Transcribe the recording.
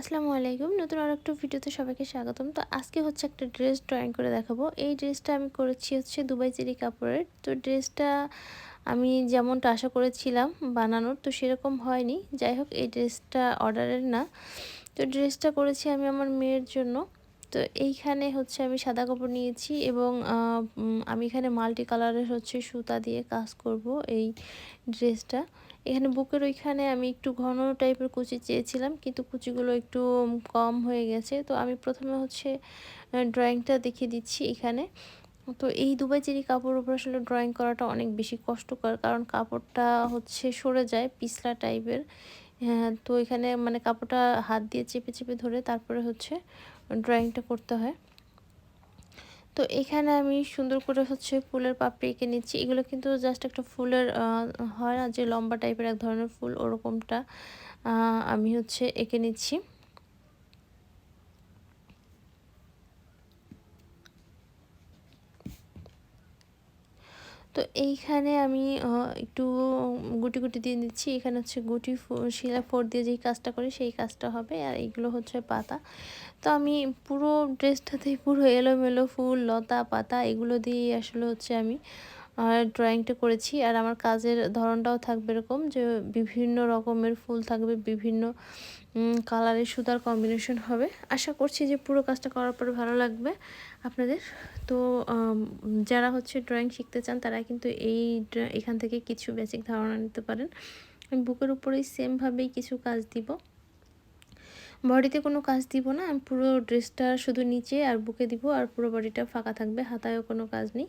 আসসালামু আলাইকুম। নতুন আর একটা ভিডিওতে সবাইকে স্বাগতম। তো আজকে হচ্ছে একটা ড্রেস ড্রয়িং করে দেখাবো। এই ড্রেসটা আমি করেছি হচ্ছে দুবাই চেরি কাপড়ের। তো ড্রেসটা আমি যেমনটা আশা করেছিলাম বানানোর, তো সেরকম হয়নি। যাই হোক, এই ড্রেসটা অর্ডারের না। তো ড্রেসটা করেছি আমি আমার মেয়ের জন্য। তো এইখানে হচ্ছে আমি সাদা কাপড় নিয়েছি এবং আমি এখানে মাল্টি কালারের হচ্ছে সুতা দিয়ে কাজ করব এই ড্রেসটা। এখানে বুকের ওইখানে আমি একটু ঘন টাইপের কুচি চেয়েছিলাম, কিন্তু কুচিগুলো একটু কম হয়ে গেছে। তো আমি প্রথমে হচ্ছে ড্রয়িংটা দেখিয়ে দিচ্ছি এখানে। তো এই দুবাই চেরি কাপড় উপর আসলে ড্রয়িং করাটা অনেক বেশি কষ্টকর, কারণ কাপড়টা হচ্ছে সরে যায় পিছলা টাইপের। হ্যাঁ তো এখানে মানে কাপড়টা হাত দিয়ে চেপে চেপে ধরে তারপরে হচ্ছে ড্রয়িংটা করতে হয়। তো এখানে আমি সুন্দর করে হচ্ছে ফুলের পাপড়ি এঁকে নিচ্ছি। এগুলো কিন্তু জাস্ট একটা ফুলের হয় না যে লম্বা টাইপের এক ধরনের ফুল, ওরকমটা আমি হচ্ছে এঁকে নিচ্ছি। তো এইখানে আমি একটু গুটি গুটি দিয়ে দিচ্ছি। এখানে হচ্ছে গুটি শিলা ফোর দিয়ে যেই কাজটা করি সেই কাজটা হবে। আর এইগুলো হচ্ছে পাতা। তো আমি পুরো ড্রেসটাতেই পুরো এলোমেলো ফুল, লতা, পাতা এগুলো দিয়েই আসলে হচ্ছে আমি ড্রয়িংটা করেছি। আর আমার কাজের ধরনটাও থাকবে এরকম যে বিভিন্ন রকমের ফুল থাকবে, বিভিন্ন কালারের সুতার কম্বিনেশন হবে। আশা করছি যে পুরো কাজটা করার পরে ভালো লাগবে আপনাদের। তো যারা হচ্ছে ড্রয়িং শিখতে চান, তারা কিন্তু এই এখান থেকে কিছু বেসিক ধারণা নিতে পারেন। আমি বুকের উপরেই সেমভাবেই কিছু কাজ দিব। বডিতে কোনো কাজ দিব না, আমি পুরো ড্রেসটা শুধু নিচে আর বুকে দিব আর পুরো বডিটা ফাঁকা থাকবে, হাতায়ও কোনো কাজ নেই।